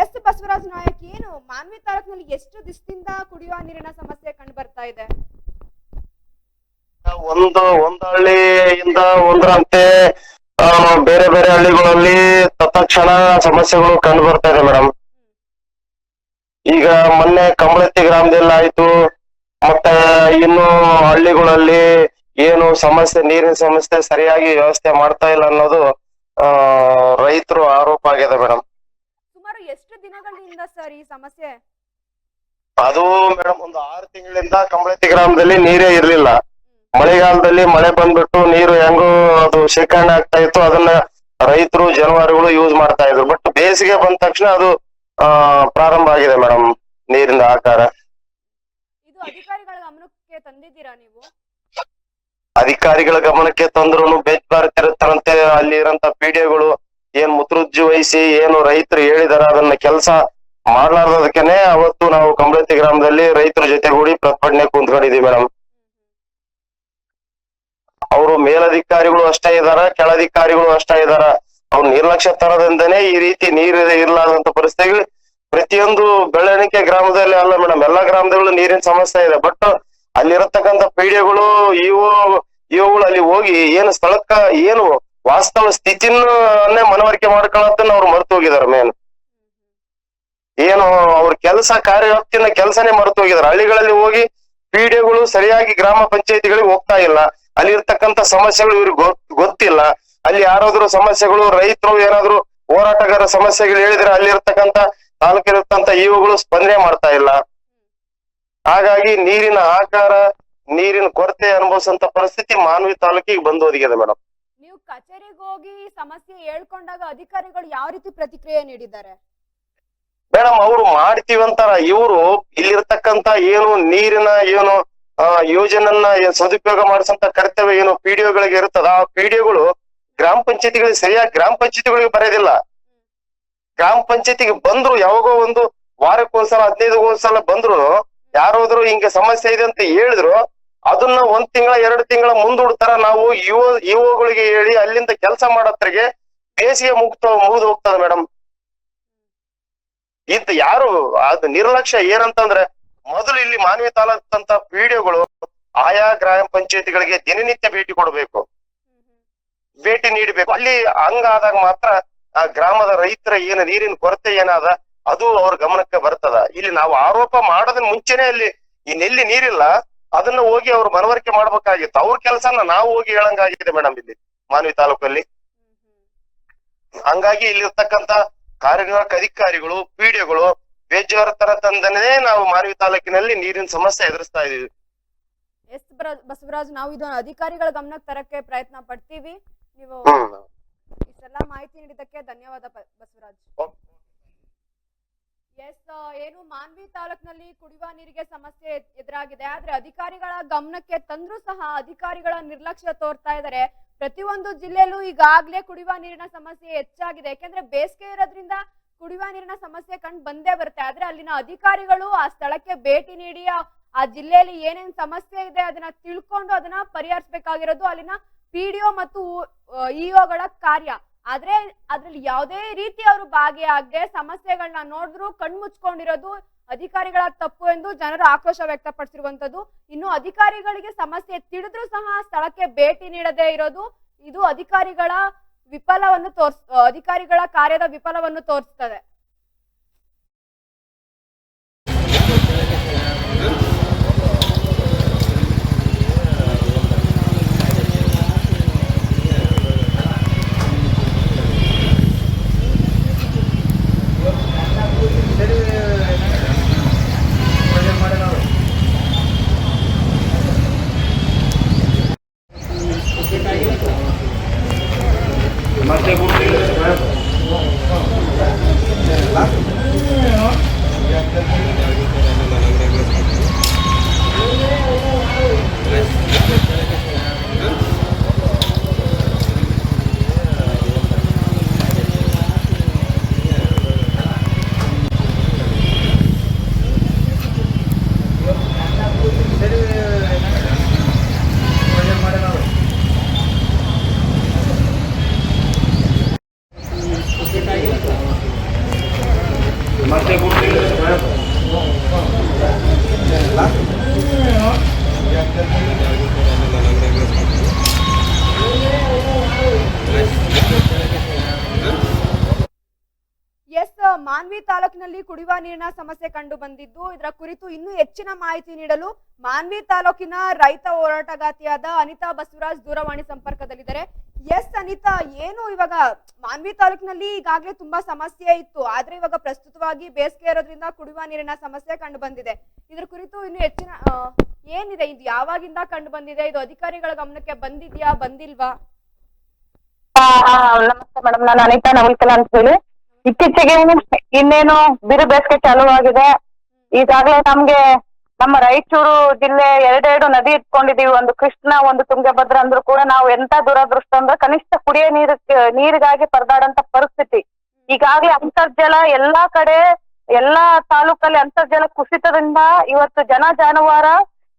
ಎಸ್ ಬಸವರಾಜ್ ನಾಯಕ್, ಏನು ಮಾನ್ವಿ ತಾಲೂಕಿನಲ್ಲಿ ಎಷ್ಟು ದಿಸದಿಂದ ಕುಡಿಯುವ ನೀರಿನ ಸಮಸ್ಯೆ ಕಂಡು ಬರ್ತಾ ಇದೆ? ಒಂದು ಒಂದು ಹಳ್ಳಿಯಿಂದ ಒಂದರಂತೆ ಬೇರೆ ಬೇರೆ ಹಳ್ಳಿಗಳಲ್ಲಿ ತತ್ಕ್ಷಣ ಸಮಸ್ಯೆಗಳು ಕಂಡು ಬರ್ತಾ ಇದೆ ಮೇಡಮ್. ಈಗ ಮೊನ್ನೆ ಕಂಬಳತ್ತಿ ಗ್ರಾಮದಲ್ಲಿ ಆಯ್ತು. ಮತ್ತೆ ಇನ್ನು ಹಳ್ಳಿಗಳಲ್ಲಿ ಏನು ಸಮಸ್ಯೆ ನೀರಿನ ಸಮಸ್ಯೆ ಸರಿಯಾಗಿ ವ್ಯವಸ್ಥೆ ಮಾಡ್ತಾ ಇಲ್ಲ ಅನ್ನೋದು ಆ ರೈತರು ಆರೋಪ ಆಗಿದೆ ಮೇಡಮ್ ಸುಮಾರು ಎಷ್ಟು ದಿನಗಳಿಂದ ಸರ್ ಈ ಸಮಸ್ಯೆ? ಅದು ಮೇಡಮ್ ಒಂದು ಆರು ತಿಂಗಳಿಂದ ಕಂಬಳತ್ತಿ ಗ್ರಾಮದಲ್ಲಿ ನೀರೇ ಇರ್ಲಿಲ್ಲ. ಮಳೆಗಾಲದಲ್ಲಿ ಮಳೆ ಬಂದ್ಬಿಟ್ಟು ನೀರು ಹೆಂಗೋ ಅದು ಶೇಖರಣೆ ಆಗ್ತಾ ಇತ್ತು. ಅದನ್ನ ರೈತರು ಜಾನುವಾರುಗಳು ಯೂಸ್ ಮಾಡ್ತಾ ಇದ್ರು. ಬಟ್ ಬೇಸಿಗೆ ಬಂದ ತಕ್ಷಣ ಅದು ಪ್ರಾರಂಭ ಆಗಿದೆ ಮೇಡಮ್ ನೀರಿನ ಆಕಾರ. ಇದು ಅಧಿಕಾರಿಗಳ ಗಮನಕ್ಕೆ ತಂದಿದ್ದೀರಾ ನೀವು? ಅಧಿಕಾರಿಗಳ ಗಮನಕ್ಕೆ ತಂದ್ರು ಬೆಚ್ ಬರ್ತಿರುತ್ತಾರಂತೆ ಅಲ್ಲಿ ಇರಂತ ಪಿಡಿಒಗಳು ಏನ್ ಮುತ್ರುಜ್ಜು ವಹಿಸಿ ಏನು ರೈತರು ಹೇಳಿದಾರ ಅದನ್ನ ಕೆಲಸ ಮಾಡ್ಲಾರ್ದದಕ್ಕೇನೆ ಅವತ್ತು ನಾವು ಕಂಬಳತಿ ಗ್ರಾಮದಲ್ಲಿ ರೈತರ ಜೊತೆಗೂಡಿ ಪ್ರತಿಭಟನೆ ಕುಂತ್ಕೊಂಡಿದೀವಿ ಮೇಡಮ್. ಅವರು ಮೇಲಧಿಕಾರಿಗಳು ಅಷ್ಟೇ ಇದಾರ ಕೆಳಧಿಕಾರಿಗಳು ಅಷ್ಟೇ ಇದಾರ. ಅವ್ರು ನಿರ್ಲಕ್ಷ್ಯ ತರದಿಂದನೇ ಈ ರೀತಿ ನೀರು ಇರ್ಲಾರ್ದಂತ ಪರಿಸ್ಥಿತಿ ಪ್ರತಿಯೊಂದು ಬೆಳವಣಿಗೆ ಗ್ರಾಮದಲ್ಲಿ ಅಲ್ಲ ಮೇಡಮ್ ಎಲ್ಲಾ ಗ್ರಾಮದಲ್ಲೂ ನೀರಿನ ಸಮಸ್ಯೆ ಇದೆ. ಬಟ್ ಅಲ್ಲಿರತಕ್ಕಂತ ಪೀಡಿಯಗಳು, ಇವು, ಇವುಗಳು ಅಲ್ಲಿ ಹೋಗಿ ಏನು ಸ್ಥಳಕ್ಕ, ಏನು ವಾಸ್ತವ ಸ್ಥಿತಿನೇ ಮನವರಿಕೆ ಮಾಡ್ಕೊಳತ್ತನ್ನ ಅವ್ರು ಮರೆತು ಹೋಗಿದಾರೆ ಮೇನ್ ಏನು ಅವ್ರ ಕೆಲಸ ಕಾರ್ಯವ್ಯಾಪ್ತಿನ ಕೆಲಸನೇ ಮರೆತು ಹೋಗಿದಾರೆ ಹಳ್ಳಿಗಳಲ್ಲಿ ಹೋಗಿ ಪಿಡಿಒಗಳು ಸರಿಯಾಗಿ ಗ್ರಾಮ ಪಂಚಾಯತಿಗಳಿಗೆ ಹೋಗ್ತಾ ಇಲ್ಲ. ಅಲ್ಲಿ ಇರ್ತಕ್ಕಂತ ಸಮಸ್ಯೆಗಳು ಇವ್ರಿಗೆ ಗೊತ್ತಿಲ್ಲ. ಅಲ್ಲಿ ಯಾರಾದ್ರೂ ಸಮಸ್ಯೆಗಳು, ರೈತರು ಏನಾದ್ರು ಹೋರಾಟಗಾರ ಸಮಸ್ಯೆಗಳು ಹೇಳಿದ್ರೆ ಅಲ್ಲಿ ಇರ್ತಕ್ಕಂತ ತಾಲೂಕಿರ್ತಕ್ಕಂತ ಇವುಗಳು ಸ್ಪಂದನೆ ಮಾಡ್ತಾ ಇಲ್ಲ. ಹಾಗಾಗಿ ನೀರಿನ ಆಕಾರ ನೀರಿನ ಕೊರತೆ ಅನುಭವಿಸಂತ ಪರಿಸ್ಥಿತಿ ಮಾನವಿ ತಾಲೂಕಿಗೆ ಬಂದು ಒದಗಿದೆ ಮೇಡಮ್ ನೀವು ಕಚೇರಿಗೆ ಹೋಗಿ ಸಮಸ್ಯೆ ಹೇಳ್ಕೊಂಡಾಗ ಅಧಿಕಾರಿಗಳು ಯಾವ ರೀತಿ ಪ್ರತಿಕ್ರಿಯೆ ನೀಡಿದ್ದಾರೆ? ಮೇಡಮ್ ಅವರು ಮಾಡ್ತೀವಂತಾರ. ಇವರು ಇಲ್ಲಿರ್ತಕ್ಕಂತ ಏನು ನೀರಿನ ಏನು ಆ, ಯೋಜನೆಯನ್ನ ಸದುಪಯೋಗ ಮಾಡಿಸಂತ ಕರ್ತವ್ಯ ಏನು ಪಿಡಿಒಗಳಿಗೆ ಇರುತ್ತದ? ಆ ಪಿಡಿಒಗಳು ಗ್ರಾಮ ಪಂಚಾಯತಿಗಳಿಗೆ ಸರಿಯಾಗಿ ಗ್ರಾಮ ಪಂಚಾಯತಿಗಳಿಗೆ ಬರೋದಿಲ್ಲ. ಗ್ರಾಮ ಪಂಚಾಯತಿಗೆ ಬಂದ್ರು ಯಾವಾಗೋ ಒಂದು ವಾರಕ್ಕೊಂದ್ಸಲ ಹದಿನೈದು ಒಂದ್ಸಲ ಬಂದ್ರು. ಯಾರಾದ್ರೂ ಹಿಂಗೆ ಸಮಸ್ಯೆ ಇದೆ ಅಂತ ಹೇಳಿದ್ರು ಅದನ್ನ ಒಂದ್ ತಿಂಗಳ ಎರಡು ತಿಂಗಳ ಮುಂದೂಡ್ತಾರ ನಾವು ಯುವ ಯುವಗಳಿಗೆ ಹೇಳಿ ಅಲ್ಲಿಂದ ಕೆಲಸ ಮಾಡತ್ರಿಗೆ ಬೇಸಿಗೆ ಮುಗ್ತ ಮುಗಿದು ಹೋಗ್ತದ ಮೇಡಮ್ ಇಂತ ಯಾರು ಅದು ನಿರ್ಲಕ್ಷ್ಯ ಏನಂತಂದ್ರೆ ಮೊದಲು ಇಲ್ಲಿ ಮಾನವಿ ತಾಲೂಕಂತ ಪಿಡಿಒಗಳು ಆಯಾ ಗ್ರಾಮ ಪಂಚಾಯತಿಗಳಿಗೆ ದಿನನಿತ್ಯ ಭೇಟಿ ಕೊಡಬೇಕು. ಭೇಟಿ ನೀಡಬೇಕು. ಅಲ್ಲಿ ಹಂಗಾದಾಗ ಮಾತ್ರ ಆ ಗ್ರಾಮದ ರೈತರ ಏನು ನೀರಿನ ಕೊರತೆ ಏನಾದ ಅದು ಅವ್ರ ಗಮನಕ್ಕೆ ಬರ್ತದ. ಇಲ್ಲಿ ನಾವು ಆರೋಪ ಮಾಡದ ಮುಂಚೆನೆ ಅಲ್ಲಿ ಇನ್ನೆಲ್ಲಿ ನೀರಿಲ್ಲ ಅದನ್ನ ಹೋಗಿ ಅವ್ರು ಮನವರಿಕೆ ಮಾಡ್ಬೇಕಾಗಿತ್ತು. ಅವ್ರ ಕೆಲಸನ ನಾವು ಹೋಗಿ ಹೇಳಂಗಾಗಿದೆ ಮೇಡಮ್ ಇಲ್ಲಿ ಮಾನವಿ ತಾಲೂಕಲ್ಲಿ. ಹಂಗಾಗಿ ಇಲ್ಲಿ ಇರ್ತಕ್ಕಂತ ಕಾರ್ಯನಿರ್ವಾಹಕ ಅಧಿಕಾರಿಗಳು ಪಿಡಿಒಗಳು ತರ ತಂದನೇ ನಾವು ಮಾನವಿ ತಾಲೂಕಿನಲ್ಲಿ ನೀರಿನ ಸಮಸ್ಯೆ ಎದುರಿಸ್ತಾ ಇದೀವಿ. ಎಸ್ ಬಸವರಾಜ್ ನಾವು ಇದು ಅಧಿಕಾರಿಗಳ ಗಮನಕ್ಕೆ ತರಕ್ಕೆ ಪ್ರಯತ್ನ ಪಡ್ತೀವಿ. ನೀವು ಇಷ್ಟೆಲ್ಲ ಮಾಹಿತಿ ನೀಡಿದ್ದಕ್ಕೆ ಧನ್ಯವಾದ ಬಸವರಾಜ್. ಎಸ್ ಏನು ಮಾನ್ವಿ ತಾಲೂಕಿನಲ್ಲಿ ಕುಡಿಯುವ ನೀರಿಗೆ ಸಮಸ್ಯೆ ಎದುರಾಗಿದೆ. ಆದ್ರೆ ಅಧಿಕಾರಿಗಳ ಗಮನಕ್ಕೆ ತಂದ್ರೂ ಸಹ ಅಧಿಕಾರಿಗಳ ನಿರ್ಲಕ್ಷ್ಯ ತೋರ್ತಾ ಇದ್ದಾರೆ ಪ್ರತಿಯೊಂದು ಜಿಲ್ಲೆಯಲ್ಲೂ ಈಗಾಗ್ಲೇ ಕುಡಿಯುವ ನೀರಿನ ಸಮಸ್ಯೆ ಹೆಚ್ಚಾಗಿದೆ. ಯಾಕೆಂದ್ರೆ ಬೇಸಿಗೆ ಇರೋದ್ರಿಂದ ಕುಡಿಯುವ ನೀರಿನ ಸಮಸ್ಯೆ ಕಂಡು ಬಂದೇ ಬರುತ್ತೆ. ಆದ್ರೆ ಅಲ್ಲಿನ ಅಧಿಕಾರಿಗಳು ಆ ಸ್ಥಳಕ್ಕೆ ಭೇಟಿ ನೀಡಿ ಆ- ಆ ಜಿಲ್ಲೆಯಲ್ಲಿ ಏನೇನ್ ಸಮಸ್ಯೆ ಇದೆ ಅದನ್ನ ತಿಳ್ಕೊಂಡು ಅದನ್ನ ಪರಿಹರಿಸಬೇಕಾಗಿರೋದು ಅಲ್ಲಿನ ಪಿಡಿಒ ಮತ್ತು ಇಒಗಳ ಕಾರ್ಯ. ಆದ್ರೆ ಅದ್ರಲ್ಲಿ ಯಾವುದೇ ರೀತಿ ಅವರು ಭಾಗಿಯಾಗದೆ ಸಮಸ್ಯೆಗಳನ್ನ ನೋಡಿದ್ರು ಕಣ್ಮುಚ್ಕೊಂಡಿರೋದು ಅಧಿಕಾರಿಗಳ ತಪ್ಪು ಎಂದು ಜನರು ಆಕ್ರೋಶ ವ್ಯಕ್ತಪಡಿಸಿರುವಂತದ್ದು ಇನ್ನು ಅಧಿಕಾರಿಗಳಿಗೆ ಸಮಸ್ಯೆ ತಿಳಿದ್ರು ಸಹ ಸ್ಥಳಕ್ಕೆ ಭೇಟಿ ನೀಡದೇ ಇರೋದು, ಇದು ಅಧಿಕಾರಿಗಳ ವಿಫಲವನ್ನು ತೋರ್ಸ್, ಅಧಿಕಾರಿಗಳ ಕಾರ್ಯದ ವಿಫಲವನ್ನು ತೋರಿಸ್ತದೆ. ಕುಡಿಯುವ ನೀರಿನ ಸಮಸ್ಯೆ ಕಂಡು ಬಂದಿದ್ದು, ಇದರ ಕುರಿತು ಇನ್ನೂ ಹೆಚ್ಚಿನ ಮಾಹಿತಿ ನೀಡಲು ಮಾನ್ವಿ ತಾಲೂಕಿನ ರೈತ ಹೋರಾಟಗಾತಿಯಾದ ಅನಿತಾ ಬಸವರಾಜ್ ದೂರವಾಣಿ ಸಂಪರ್ಕದಲ್ಲಿದ್ದಾರೆ. ಎಸ್ ಅನಿತಾ, ಏನು ಇವಾಗ ಮಾನ್ವಿ ತಾಲೂಕಿನಲ್ಲಿ ಈಗಾಗಲೇ ತುಂಬಾ ಸಮಸ್ಯೆ ಇತ್ತು. ಆದ್ರೆ ಇವಾಗ ಪ್ರಸ್ತುತವಾಗಿ ಬೇಸಿಗೆ ಇರೋದ್ರಿಂದ ಕುಡಿಯುವ ನೀರಿನ ಸಮಸ್ಯೆ ಕಂಡು ಬಂದಿದೆ. ಇದ್ರ ಕುರಿತು ಇನ್ನು ಹೆಚ್ಚಿನ ಏನಿದೆ? ಇದು ಯಾವಾಗಿಂದ ಕಂಡು ಬಂದಿದೆ? ಇದು ಅಧಿಕಾರಿಗಳ ಗಮನಕ್ಕೆ ಬಂದಿದ್ಯಾ? ಬಂದಿಲ್ವಾ? ನಮಸ್ತೆ ಮೇಡಮ್. ನಾನು ಅನಿತಾ ನವಲ್ಕಲ ಅಂತ ಹೇಳಿ. ಇತ್ತೀಚೆಗೆ ಇನ್ನೇನು ಬಿರು ಬೇಸಿಗೆ ಚಾಲುವಾಗಿದೆ ಈಗಾಗಲೇ ನಮ್ಗೆ ನಮ್ಮ ರಾಯಚೂರು ಜಿಲ್ಲೆ ಎರಡೆರಡು ನದಿ ಇಟ್ಕೊಂಡಿದೀವಿ. ಒಂದು ಕೃಷ್ಣ, ಒಂದು ತುಂಗಭದ್ರ ಅಂದ್ರೂ ಕೂಡ ನಾವು ಎಂತ ದುರದೃಷ್ಟ ಅಂದ್ರೆ ಕನಿಷ್ಠ ಕುಡಿಯ ನೀರ್, ನೀರಿಗಾಗಿ ಪರದಾಡಂತ ಪರಿಸ್ಥಿತಿ. ಈಗಾಗಲೇ ಅಂತರ್ಜಲ ಎಲ್ಲಾ ಕಡೆ, ಎಲ್ಲಾ ತಾಲೂಕಲ್ಲಿ ಅಂತರ್ಜಲ ಕುಸಿತದಿಂದ ಇವತ್ತು ಜನ ಜಾನುವಾರ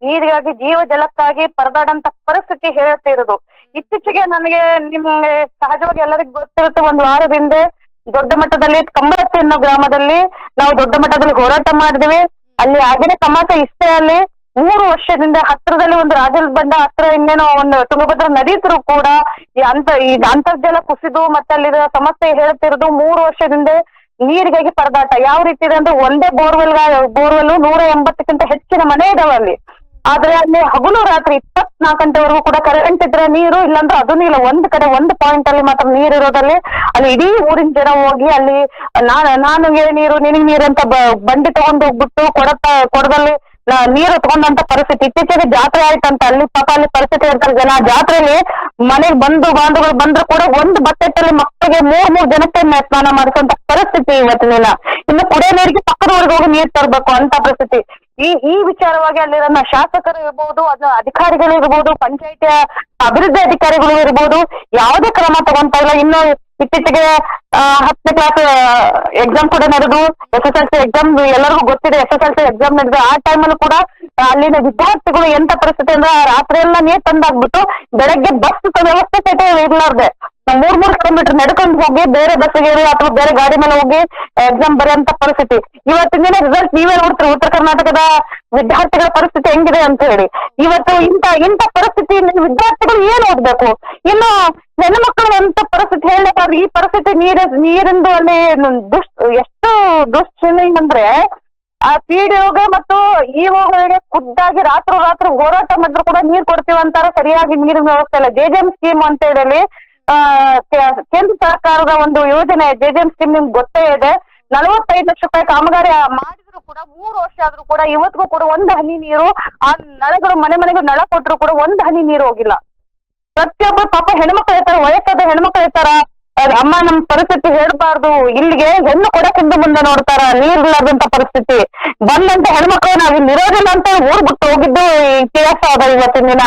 ನೀರಿಗಾಗಿ, ಜೀವ ಜಲಕ್ಕಾಗಿ ಪರದಾಡಂತ ಪರಿಸ್ಥಿತಿ ಹೇಳ್ತಿರೋದು ಇತ್ತೀಚೆಗೆ ನನಗೆ ನಿಮ್ಗೆ ಸಹಜವಾಗಿ ಎಲ್ಲರಿಗೂ ಗೊತ್ತಿರುತ್ತೆ, ಒಂದು ವಾರದ ಹಿಂದೆ ದೊಡ್ಡ ಮಟ್ಟದಲ್ಲಿ ಕಂಬರತ್ತಿ ಅನ್ನೋ ಗ್ರಾಮದಲ್ಲಿ ನಾವು ದೊಡ್ಡ ಮಟ್ಟದಲ್ಲಿ ಹೋರಾಟ ಮಾಡಿದ್ವಿ. ಅಲ್ಲಿ ಆಗಿನ ಸಮಾಜ ಇಷ್ಟೇ ಅಲ್ಲಿ ಮೂರು ವರ್ಷದಿಂದ ಹತ್ರದಲ್ಲಿ ಒಂದು ರಾಜಲ್ ಬಂಡ ಹತ್ರ ಇನ್ನೇನೋ ಒಂದು ತುಂಗಭದ್ರಾ ಇದ್ರು ಕೂಡ ಈ ಅಂತ ಈ ಅಂತರ್ಜಲ ಕುಸಿದು ಮತ್ತೆ ಅಲ್ಲಿರೋ ಸಮಸ್ಯೆ ಹೇಳ್ತಿರೋದು ಮೂರು ವರ್ಷದಿಂದ ನೀರಿಗಾಗಿ ಪರದಾಟ. ಯಾವ ರೀತಿ ಇದೆ ಅಂದ್ರೆ ಒಂದೇ ಬೋರ್ವೆಲ್ ಬೋರ್ವೆಲ್ ನೂರ ಎಂಬತ್ತಕ್ಕಿಂತ ಹೆಚ್ಚಿನ ಮನೆ ಇದಾವೆ ಅಲ್ಲಿ. ಆದ್ರೆ ಅಲ್ಲಿ ಹಗಲು ರಾತ್ರಿ ಇಪ್ಪತ್ನಾಲ್ಕು ಗಂಟೆವರೆಗೂ ಕೂಡ ಕರೆಂಟ್ ಇದ್ರೆ ನೀರು, ಇಲ್ಲಾಂದ್ರೆ ಅದನ್ನೂ ಇಲ್ಲ. ಒಂದ್ ಕಡೆ ಒಂದ್ ಪಾಯಿಂಟ್ ಅಲ್ಲಿ ಮಾತ್ರ ನೀರು ಇರೋದಲ್ಲಿ ಅಲ್ಲಿ ಇಡೀ ಊರಿನ ಜನ ಹೋಗಿ ಅಲ್ಲಿ ನಾನು ನೀರು, ನಿನಗ್ ನೀರು ಅಂತ ಬಂಡಿ ತಗೊಂಡು ಹೋಗ್ಬಿಟ್ಟು ಕೊಡತ, ಕೊಡದಲ್ಲಿ ನೀರು ತಗೊಂಡಂತ ಪರಿಸ್ಥಿತಿ. ಇತ್ತೀಚೆಗೆ ಜಾತ್ರೆ ಆಯ್ತಂತ. ಅಲ್ಲಿ ಪಾಪ ಅಲ್ಲಿ ಪರಿಸ್ಥಿತಿ ಇರ್ತಾರೆ ಜನ ಜಾತ್ರೆಯಲ್ಲಿ ಮನೆಗೆ ಬಂದು ಬಾಂಧವರು ಬಂದ್ರು ಕೂಡ ಒಂದು ಬಟ್ಟೆಟ್ಟಲ್ಲಿ ಮಕ್ಕಳಿಗೆ ಮೂರ್ ಮೂರ್ ಜನಕ್ಕೆ ಸ್ನಾನ ಮಾಡಿಸುವಂತ ಪರಿಸ್ಥಿತಿ ಇವತ್ತಿನ ಇನ್ನು ಕುಡಿಯೋ ನೀರಿಗೆ ಪಕ್ಕದವರೆಗೆ ಹೋಗಿ ನೀರು ತರಬೇಕು ಅಂತ ಪರಿಸ್ಥಿತಿ. ಈ ಈ ವಿಚಾರವಾಗಿ ಅಲ್ಲಿರೋ ಶಾಸಕರು ಇರ್ಬೋದು, ಅದ ಅಧಿಕಾರಿಗಳು ಇರ್ಬೋದು ಪಂಚಾಯತಿಯ ಅಭಿವೃದ್ಧಿ ಅಧಿಕಾರಿಗಳು ಇರ್ಬೋದು, ಯಾವುದೇ ಕ್ರಮ ತಗೊಂತ ಇಲ್ಲ. ಇನ್ನು ಇತ್ತೀಚೆಗೆ ಹತ್ತನೇ ಕ್ಲಾಸ್ ಎಕ್ಸಾಮ್ ಕೂಡ ನಡೆದು S S L C exam ಎಲ್ಲರಿಗೂ ಗೊತ್ತಿದೆ. S S L C exam ನಡೆದು ಆ ಟೈಮಲ್ಲೂ ಕೂಡ ಅಲ್ಲಿನ ವಿದ್ಯಾರ್ಥಿಗಳು ಎಂತ ಪರಿಸ್ಥಿತಿ ಅಂದ್ರೆ ರಾತ್ರಿ ಎಲ್ಲ ನೀರ್ ತಂದಾಗ್ಬಿಟ್ಟು ಬೆಳಗ್ಗೆ ಬಸ್ ವ್ಯವಸ್ಥೆ ಸಹಿತ ಇರ್ಲಾರ್ದೆ. ಮೂರ್ ಮೂರ್ ಕಿಲೋಮೀಟರ್ ನಡ್ಕೊಂಡು ಹೋಗಿ ಬೇರೆ ಬಸ್ಸಿಗೆ ಅಥವಾ ಬೇರೆ ಗಾಡಿ ಮೇಲೆ ಹೋಗಿ ಎಕ್ಸಾಮ್ ಬರೆಯಂತ ಪರಿಸ್ಥಿತಿ. ಇವತ್ತಿನ ದಿನ ರಿಸಲ್ಟ್ ನೀವೇ ನೋಡ್ತೀರಿ. ಉತ್ತರ ಕರ್ನಾಟಕದ ವಿದ್ಯಾರ್ಥಿಗಳ ಪರಿಸ್ಥಿತಿ ಹೆಂಗಿದೆ ಅಂತ ಹೇಳಿ. ಇವತ್ತು ಇಂತ ಇಂತ ಪರಿಸ್ಥಿತಿ ವಿದ್ಯಾರ್ಥಿಗಳು ಏನ್ ಓದ್ಬೇಕು? ಇನ್ನು ಹೆಣ್ಣು ಮಕ್ಕಳು ಅಂತ ಪರಿಸ್ಥಿತಿ ಹೇಳಬೇಕಾದ್ರೆ ಈ ಪರಿಸ್ಥಿತಿ ನೀರ, ನೀರಿಂದು ಅಲ್ಲಿ ದುಷ್ಟ ಎಷ್ಟು ದುಶ್ಚನೆ ಅಂದ್ರೆ ಆ ಪಿಡಿಒಗೆ ಮತ್ತು ಇಒಗಳಿಗೆ ಖುದ್ದಾಗಿ ರಾತ್ರಿ ರಾತ್ರಿ ಹೋರಾಟ ಮಾಡಿದ್ರು ಕೂಡ ನೀರ್ ಕೊಡ್ತೀವಿ ಅಂತಾರೆ. ಸರಿಯಾಗಿ ನೀರಿನ ವ್ಯವಸ್ಥೆ ಇಲ್ಲ. ಜೆ ಸ್ಕೀಮ್ ಅಂತ ಹೇಳಿ ಕೇಂದ್ರ ಸರ್ಕಾರದ ಒಂದು ಯೋಜನೆ ಜೆ ಸ್ಕೀಮ್ ನಿಮ್ಗೆ ಗೊತ್ತೇ ಇದೆ. ನಲವತ್ತೈದು ಲಕ್ಷ ರೂಪಾಯಿ ಕಾಮಗಾರಿ ಮಾಡಿದ್ರು ಕೂಡ, ಮೂರು ವರ್ಷ ಆದ್ರೂ ಕೂಡ ಇವತ್ತಿಗೂ ಕೂಡ ಒಂದ್ ಹನಿ ನೀರು, ಆ ನಳಗಳು ಮನೆ ಮನೆಗೂ ನಳ ಕೊಟ್ಟರು ಕೂಡ ಒಂದ್ ಹನಿ ನೀರು ಹೋಗಿಲ್ಲ. ಪ್ರತಿಯೊಬ್ಬರು ಪಾಪ ಹೆಣ್ಮಕ್ಳು ಇರ್ತಾರೆ ವಯಸ್ಸಾದ ಹೆಣ್ಮಕ್ಳು ಇರ್ತಾರ ಅದ್ ಅಮ್ಮ ನಮ್ ಪರಿಸ್ಥಿತಿ ಹೇಳ್ಬಾರ್ದು. ಇಲ್ಲಿಗೆ ಹೆಣ್ಣು ಕೊಡಕ್ಕಿಂತ ಮುಂದೆ ನೋಡ್ತಾರ ನೀರ್ಲಾರ್ದಂತ ಪರಿಸ್ಥಿತಿ. ಬಂದಂತ ಹೆಣ್ಮಕ್ಳು ನಾವ್ ಇಲ್ಲಿ ಅಂತ ಊರ್ ಬಿಟ್ಟು ಹೋಗಿದ್ದು ಇತಿಹಾಸ ಅದ ಇವತ್ತಿನ ದಿನ.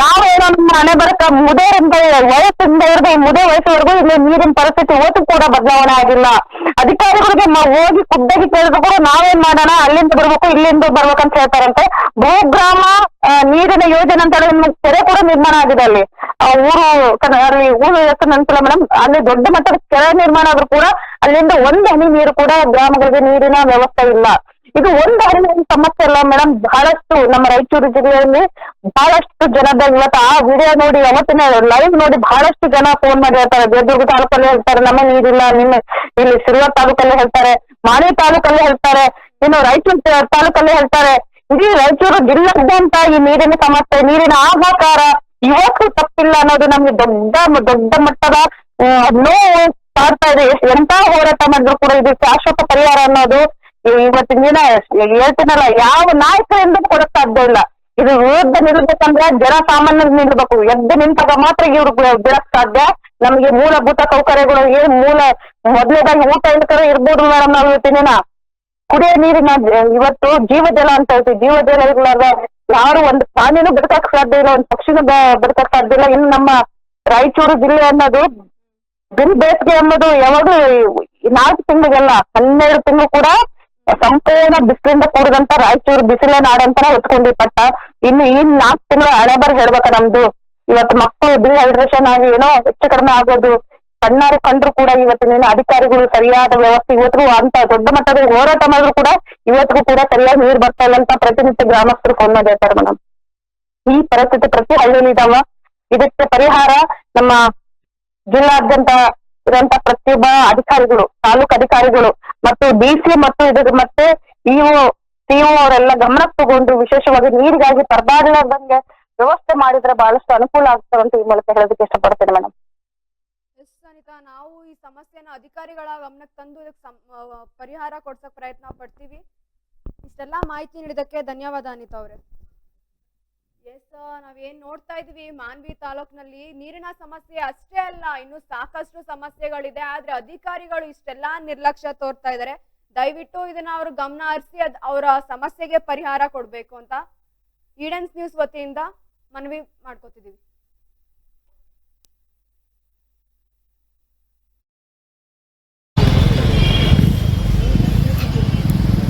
ನಾವೇನೋ ನಮ್ಮ ಮನೆ ಬರಕ ಮುದೇರಿಂದ ವಯಸ್ಸಿಂದ ಇರದೆ ಮುದೇ ವಯಸ್ಸುವರೆಗೂ ಇಲ್ಲಿ ನೀರಿನ ಪರಿಸ್ಥಿತಿ ಇವತ್ತು ಕೂಡ ಬದಲಾವಣೆ ಆಗಿಲ್ಲ. ಅಧಿಕಾರಿಗಳಿಗೆ ಹೋಗಿ ಖುದ್ದಾಗಿ ಕೇಳಿದ್ರು ಕೂಡ ನಾವೇನ್ ಮಾಡೋಣ, ಅಲ್ಲಿಂದ ಬರ್ಬೇಕು, ಇಲ್ಲಿಂದ ಬರ್ಬೇಕಂತ ಹೇಳ್ತಾರಂತೆ. ಭೂಗ್ರಾಮ ನೀರಿನ ಯೋಜನೆ ಅಂತ ಹೇಳಿ ಕೆರೆ ಕೂಡ ನಿರ್ಮಾಣ ಆಗಿದೆ ಅಲ್ಲಿ. ಊರು ಅಲ್ಲಿ ಊರು ನಂತರ ಮೇಡಮ್ ಅಲ್ಲಿ ದೊಡ್ಡ ಮಟ್ಟದ ಕೆರೆ ನಿರ್ಮಾಣ ಆದ್ರೂ ಕೂಡ ಅಲ್ಲಿಂದ ಒಂದು ಹನಿ ನೀರು ಕೂಡ ಗ್ರಾಮಗಳಿಗೆ ನೀರಿನ ವ್ಯವಸ್ಥೆ ಇಲ್ಲ. ಇದು ಒಂದು ಹನಿ ನೀರಿನ ಸಮಸ್ಯೆ ಅಲ್ಲ ಮೇಡಮ್ ಬಹಳಷ್ಟು ನಮ್ಮ ರಾಯಚೂರು ಜಿಲ್ಲೆಯಲ್ಲಿ ಬಹಳಷ್ಟು ಜನದ ಇವತ್ತು ಆ ವಿಡಿಯೋ ನೋಡಿ, ಅವತ್ತಿನ ಲೈವ್ ನೋಡಿ ಬಹಳಷ್ಟು ಜನ ಫೋನ್ ಮಾಡಿ ಹೇಳ್ತಾರೆ. ದೇವದುರ್ಗ ತಾಲೂಕಲ್ಲಿ ಹೇಳ್ತಾರೆ, ನಮ್ಮ ನೀರಿಲ್ಲ, ನಿನ್ನೆ ಇಲ್ಲಿ ಸಿರುವ ತಾಲೂಕಲ್ಲಿ ಹೇಳ್ತಾರೆ, ಮಾಣಿ ತಾಲೂಕಲ್ಲಿ ಹೇಳ್ತಾರೆ, ಇನ್ನು ರಾಯಚೂರು ತಾಲೂಕಲ್ಲಿ ಹೇಳ್ತಾರೆ ಇಡೀ ರಾಯಚೂರು ಜಿಲ್ಲಾದ್ಯಂತ ಈ ನೀರಿನ ಸಮಸ್ಯೆ, ನೀರಿನ ಆಹಾಕಾರ ಇವತ್ತು ತಪ್ಪಿಲ್ಲ ಅನ್ನೋದು ನಮ್ಗೆ ದೊಡ್ಡ ದೊಡ್ಡ ಮಟ್ಟದ ನೋವು ಕಾಡ್ತಾ ಇದೆ. ಎಂತ ಹೋರಾಟ ಮಾಡಿದ್ರು ಕೂಡ ಇದು ಶಾಶ್ವತ ಪರಿಹಾರ ಅನ್ನೋದು ಇವತ್ತಿನ ದಿನ ಹೇಳ್ತೀನಲ್ಲ, ಯಾವ ನಾಯಕರಿಂದ ಕೊಡಕ್ ಸಾಧ್ಯ ಇಲ್ಲ. ಇದು ವಿರುದ್ಧ ನಿಲ್ಬೇಕಂದ್ರೆ ಜನ ಸಾಮಾನ್ಯರು ನಿಲ್ಬೇಕು. ಎದ್ದು ನಿಂತಾಗ ಮಾತ್ರ ಇವ್ರು ಬಿಡಕ್ ಸಾಧ್ಯ. ನಮಗೆ ಮೂಲಭೂತ ಸೌಕರ್ಯಗಳು, ಏನ್ ಮೂಲ ಮೊದಲನೇದಾಗಿ ಊಟ ಇಳ್ಕರ ಇರ್ಬೋದು ಮೇಡಮ್ ನಾವು ಇವತ್ತಿನ ಕುಡಿಯೋ ನೀರಿನ ಇವತ್ತು ಜೀವಜಲ ಅಂತ ಹೇಳ್ತೀವಿ. ಜೀವಜಲ ಇರ್ಲಾರ್ದ ಯಾರು ಒಂದು ಪ್ರಾಣಿನೂ ಬದುಕಕ್ ಸಾಧ್ಯ ಇಲ್ಲ, ಒಂದು ಪಕ್ಷಿನೂ ಬದುಕಕ್ ಸಾಧ್ಯ ಇಲ್ಲ. ಇನ್ನು ನಮ್ಮ ರಾಯಚೂರು ಜಿಲ್ಲೆ ಅನ್ನೋದು ಬಿಲ್ ಬೇಸಿಗೆ ಅನ್ನೋದು ಯಾವಾಗ್ಲೂ ನಾಲ್ಕು ತಿಂಗಳಿಗೆಲ್ಲ, ಹನ್ನೆರಡು ತಿಂಗಳು ಕೂಡ ಸಂಪೂರ್ಣ ಬಿಸಿಲಿಂದ ಕೂಡಿದಂತ ರಾಯಚೂರು ಬಿಸಿಲ ನಾಡಂತಾನೆ ಹೊತ್ಕೊಂಡಿ ಪಟ್ಟ. ಇನ್ನು ಈ ನಾಲ್ಕು ತಿಂಗಳು ಹಣೆಬರ್ ಹೇಳ್ಬೇಕ ನಮ್ದು. ಇವತ್ತು ಮಕ್ಕಳು ಡಿಹೈಡ್ರೇಷನ್ ಆಗಿ ಏನೋ ಹೆಚ್ಚು ಕಡಿಮೆ ಆಗೋದು. ಕಣ್ಣಾರೆ ಕಂಡ್ರು ಕೂಡ ಇವತ್ತಿನ ಅಧಿಕಾರಿಗಳು ಸರಿಯಾದ ವ್ಯವಸ್ಥೆ ಇವತ್ತಿಗೂ ಅಂತ ದೊಡ್ಡ ಮಟ್ಟದ ಹೋರಾಟ ಮಾಡಿದ್ರು ಕೂಡ ಇವತ್ತಿಗೂ ಕೂಡ ಸರಿಯಾಗಿ ನೀರು ಬರ್ತಾ ಇಲ್ಲ ಅಂತ ಪ್ರತಿನಿತ್ಯ ಗ್ರಾಮಸ್ಥರು ಹೇಳ್ತಾರೆ ಮೇಡಮ್. ಈ ಪರಿಸ್ಥಿತಿ ಪ್ರತಿ ಹಳ್ಳಿಯಲ್ಲಿ ಇದಾವ. ಇದಕ್ಕೆ ಪರಿಹಾರ ನಮ್ಮ ಜಿಲ್ಲಾದ್ಯಂತ ಇರುವಂತ ಪ್ರತಿಯೊಬ್ಬ ಅಧಿಕಾರಿಗಳು, ತಾಲೂಕು ಅಧಿಕಾರಿಗಳು ಮತ್ತು ಡಿ ಸಿ ಮತ್ತು ಇದ್ ಮತ್ತೆ ಇಒ ಸಿಒ ಅವರೆಲ್ಲ ಗಮನಕ್ಕೆ ತಗೊಂಡು ವಿಶೇಷವಾಗಿ ನೀರಿಗಾಗಿ ಪರದಾಡಲಾರ್ದಂಗೆ ವ್ಯವಸ್ಥೆ ಮಾಡಿದ್ರೆ ಬಹಳಷ್ಟು ಅನುಕೂಲ ಆಗ್ತದೆ ಅಂತ ಈ ಮೂಲಕ ಹೇಳೋದಕ್ಕೆ ಇಷ್ಟಪಡ್ತೇನೆ ಮೇಡಮ್. ನಾವು ಈ ಸಮಸ್ಯೆನ ಅಧಿಕಾರಿಗಳ ಗಮನಕ್ಕೆ ತಂದು ಇದಕ್ಕೆ ಪರಿಹಾರ ಕೊಡ್ಸಕ್ ಪ್ರಯತ್ನ ಪಡ್ತೀವಿ. ಇಷ್ಟೆಲ್ಲ ಮಾಹಿತಿ ನೀಡಿದಕ್ಕೆ ಧನ್ಯವಾದ ಅನಿತಾ ಅವ್ರೆ. ಎಸ್ ನಾವೇನ್ ನೋಡ್ತಾ ಇದೀವಿ ಮಾನ್ವಿ ತಾಲೂಕಿನಲ್ಲಿ ನೀರಿನ ಸಮಸ್ಯೆ ಅಷ್ಟೇ ಅಲ್ಲ, ಇನ್ನು ಸಾಕಷ್ಟು ಸಮಸ್ಯೆಗಳಿದೆ, ಆದ್ರೆ ಅಧಿಕಾರಿಗಳು ಇಷ್ಟೆಲ್ಲ ನಿರ್ಲಕ್ಷ್ಯ ತೋರ್ತಾ ಇದಾರೆ ದಯವಿಟ್ಟು ಇದನ್ನ ಅವರು ಗಮನ ಹರಿಸಿ, ಅದ್ ಅವರ ಸಮಸ್ಯೆಗೆ ಪರಿಹಾರ ಕೊಡ್ಬೇಕು ಅಂತ. ಈಡೆನ್ಸ್ ನ್ಯೂಸ್ ವತಿಯಿಂದ ಮನವಿ ಮಾಡ್ಕೋತಿದೀವಿ ಮತ್ತೆ ಕೊಡ್ತೀವಿ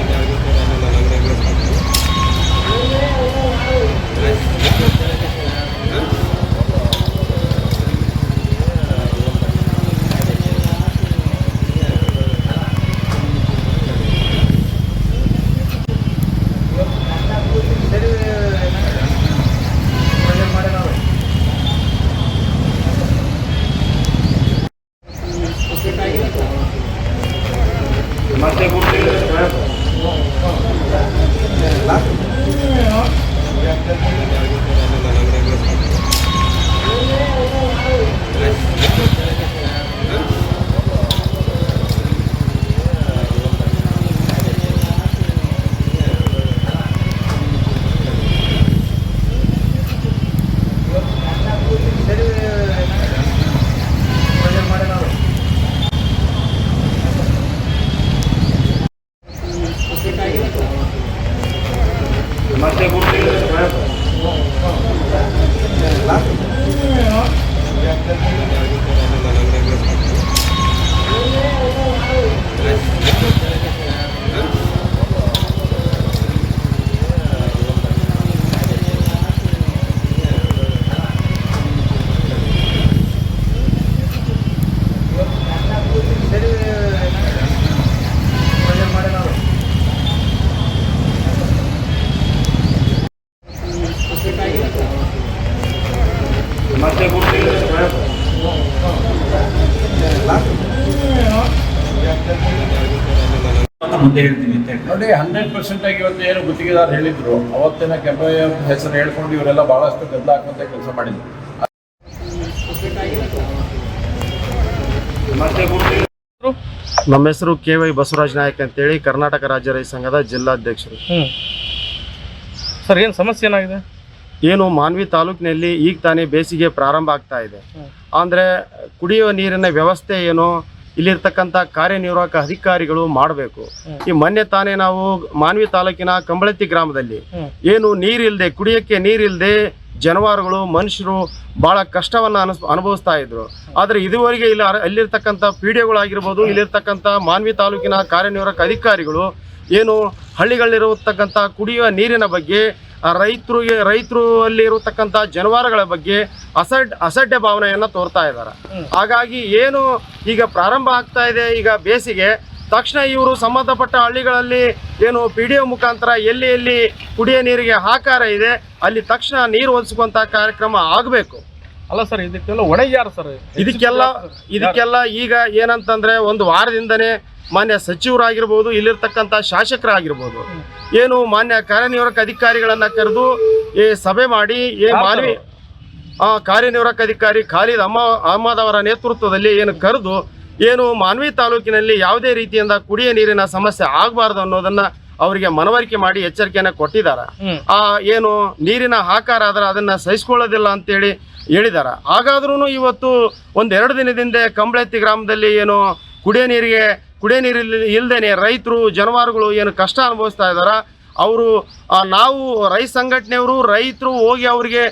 ಮುಂದೆ ಹೇಳ್ತೀನಿ ಅಂತ ಹೇಳಿ. ನೋಡಿ ಹಂಡ್ರೆಡ್ ಪರ್ಸೆಂಟ್ ಆಗಿ ಇವತ್ತು ಏನು ಗುತ್ತಿಗೆದಾರ ಹೇಳಿದ್ರು ಅವತ್ತಿನ ಕೆಂಪಯ್ಯ ಹೆಸರು ಹೇಳ್ಕೊಂಡು ಇವರೆಲ್ಲ ಬಹಳಷ್ಟು ಗದ್ದಲ ಹಾಕುವಂತ ಕೆಲಸ ಮಾಡಿದ್ರು. ನಮ್ಮ ಹೆಸರು ಕೆ ವೈ ಬಸವರಾಜ್ ನಾಯಕ್ ಅಂತೇಳಿ ಕರ್ನಾಟಕ ರಾಜ್ಯ ರೈತ ಸಂಘದ ಜಿಲ್ಲಾಧ್ಯಕ್ಷರು. ಸರ್ ಏನು ಸಮಸ್ಯೆ ಏನಾಗಿದೆ? ಏನು ಮಾನ್ವಿ ತಾಲೂಕಿನಲ್ಲಿ ಈಗ ತಾನೇ ಬೇಸಿಗೆ ಪ್ರಾರಂಭ ಆಗ್ತಾ ಇದೆ. ಅಂದ್ರೆ ಕುಡಿಯುವ ನೀರಿನ ವ್ಯವಸ್ಥೆ ಏನು? ಇಲ್ಲಿರ್ತಕ್ಕಂಥ ಕಾರ್ಯನಿರ್ವಾಹಕ ಅಧಿಕಾರಿಗಳು ಮಾಡಬೇಕು. ಈ ಮೊನ್ನೆ ತಾನೇ ನಾವು ಮಾನ್ವಿ ತಾಲೂಕಿನ ಕಂಬಳತಿ ಗ್ರಾಮದಲ್ಲಿ ಏನು ನೀರಿಲ್ಲದೆ ಕುಡಿಯಕ್ಕೆ ನೀರಿಲ್ಲದೆ ಜನವಾರುಗಳು ಮನುಷ್ಯರು ಬಹಳ ಕಷ್ಟವನ್ನು ಅನಸ್ ಅನುಭವಿಸ್ತಾ ಇದ್ರು. ಆದರೆ ಇದುವರೆಗೆ ಇಲ್ಲಿ ಅಲ್ಲಿರ್ತಕ್ಕಂಥ ಪಿ ಡಿ ಒಗಳಾಗಿರ್ಬೋದು ಇಲ್ಲಿರ್ತಕ್ಕಂಥ ಮಾನ್ವಿ ತಾಲೂಕಿನ ಕಾರ್ಯನಿರ್ವಾಹಕ ಅಧಿಕಾರಿಗಳು ಏನು ಹಳ್ಳಿಗಳಲ್ಲಿರತಕ್ಕಂಥ ಕುಡಿಯುವ ನೀರಿನ ಬಗ್ಗೆ ರೈತರಿಗೆ ರೈತರು ಅಲ್ಲಿ ಇರತಕ್ಕಂಥ ಜನವಾರಗಳ ಬಗ್ಗೆ ಅಸಡ್ ಅಸಡ್ಡೆ ಭಾವನೆಯನ್ನ ತೋರ್ತಾ ಇದ್ದಾರೆ. ಹಾಗಾಗಿ ಏನು ಈಗ ಪ್ರಾರಂಭ ಆಗ್ತಾ ಇದೆ ಈಗ ಬೇಸಿಗೆ ತಕ್ಷಣ ಇವರು ಸಂಬಂಧಪಟ್ಟ ಹಳ್ಳಿಗಳಲ್ಲಿ ಏನು ಪಿ ಡಿ ಒ ಮುಖಾಂತರ ಎಲ್ಲಿ ಎಲ್ಲಿ ಕುಡಿಯೋ ನೀರಿಗೆ ಆಕಾರ ಇದೆ ಅಲ್ಲಿ ತಕ್ಷಣ ನೀರು ಒದಗಿಸುವಂತ ಕಾರ್ಯಕ್ರಮ ಆಗಬೇಕು. ಅಲ್ಲ ಸರ್ ಇದಕ್ಕೆಲ್ಲ ಯಾರು ಸರ್? ಇದಕ್ಕೆಲ್ಲ ಇದಕ್ಕೆಲ್ಲ ಈಗ ಏನಂತಂದ್ರೆ ಒಂದು ವಾರದಿಂದನೇ ಮಾನ್ಯ ಸಚಿವರಾಗಿರ್ಬೋದು ಇಲ್ಲಿರ್ತಕ್ಕಂಥ ಶಾಸಕರಾಗಿರ್ಬೋದು. ಏನು ಮಾನ್ಯ ಕಾರ್ಯನಿವೃತ್ತ ಅಧಿಕಾರಿಗಳನ್ನ ಕರೆದು ಈ ಸಭೆ ಮಾಡಿ ಏ ಮಾನವಿ ಆ ಕಾರ್ಯನಿರ್ವಾಹಕ ಅಧಿಕಾರಿ ಖಾಲಿದ್ ಅಮ್ಮ ಅಹಮದ್ ಅವರ ನೇತೃತ್ವದಲ್ಲಿ ಏನು ಕರೆದು ಏನು ಮಾನ್ವಿ ತಾಲೂಕಿನಲ್ಲಿ ಯಾವುದೇ ರೀತಿಯಿಂದ ಕುಡಿಯ ನೀರಿನ ಸಮಸ್ಯೆ ಆಗಬಾರ್ದು ಅನ್ನೋದನ್ನ ಅವರಿಗೆ ಮನವರಿಕೆ ಮಾಡಿ ಎಚ್ಚರಿಕೆಯನ್ನ ಕೊಟ್ಟಿದ್ದಾರೆ. ಆ ಏನು ನೀರಿನ ಆಕಾರ ಆದ್ರೆ ಅದನ್ನ ಸಹಿಸ್ಕೊಳ್ಳೋದಿಲ್ಲ ಅಂತೇಳಿ ಹೇಳಿದಾರ ಹಾಗಾದ್ರೂ ಇವತ್ತು ಒಂದೆರಡು ದಿನದಿಂದ ಕಂಬಳೆತ್ತಿ ಗ್ರಾಮದಲ್ಲಿ ಏನು ಕುಡಿಯೋ ನೀರಿಗೆ ಕುಡಿಯೋ ನೀರು ಇಲ್ಲದೇನೆ ರೈತರು ಜನವಾರುಗಳು ಏನು ಕಷ್ಟ ಅನುಭವಿಸ್ತಾ ಇದ್ದಾರೆ. ಅವರು ನಾವು ರೈತ ಸಂಘಟನೆಯವರು ರೈತರು ಹೋಗಿ ಅವರಿಗೆ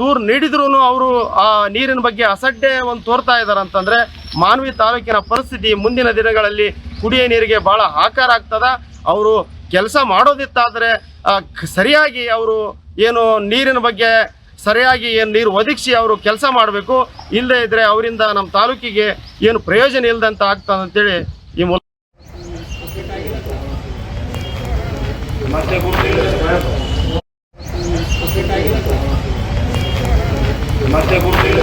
ದೂರು ನೀಡಿದ್ರೂ ಅವರು ಆ ನೀರಿನ ಬಗ್ಗೆ ಅಸಡ್ಡೆ ಒಂದು ತೋರ್ತಾ ಇದ್ದಾರೆ ಅಂತಂದ್ರೆ ಮಾನ್ವಿ ತಾಲೂಕಿನ ಪರಿಸ್ಥಿತಿ ಮುಂದಿನ ದಿನಗಳಲ್ಲಿ ಕುಡಿಯೋ ನೀರಿಗೆ ಬಹಳ ಆಕಾರ ಆಗ್ತದ. ಅವರು ಕೆಲಸ ಮಾಡೋದಿತ್ತಾದರೆ ಸರಿಯಾಗಿ ಅವರು ಏನು ನೀರಿನ ಬಗ್ಗೆ ಸರಿಯಾಗಿ ಏನು ನೀರು ಒದಗಿಸಿ ಅವರು ಕೆಲಸ ಮಾಡಬೇಕು ಇಲ್ಲದೇ ಇದ್ದರೆ ಅವರಿಂದ ನಮ್ಮ ತಾಲೂಕಿಗೆ ಏನು ಪ್ರಯೋಜನ ಇಲ್ಲದಂತ ಆಗ್ತದೆ ಅಂತೇಳಿ ಈ ಮತ್ತೆ ಕೊಡ್ತೀವಿ ಮತ್ತೆ ಕೊಡ್ತೀವಿ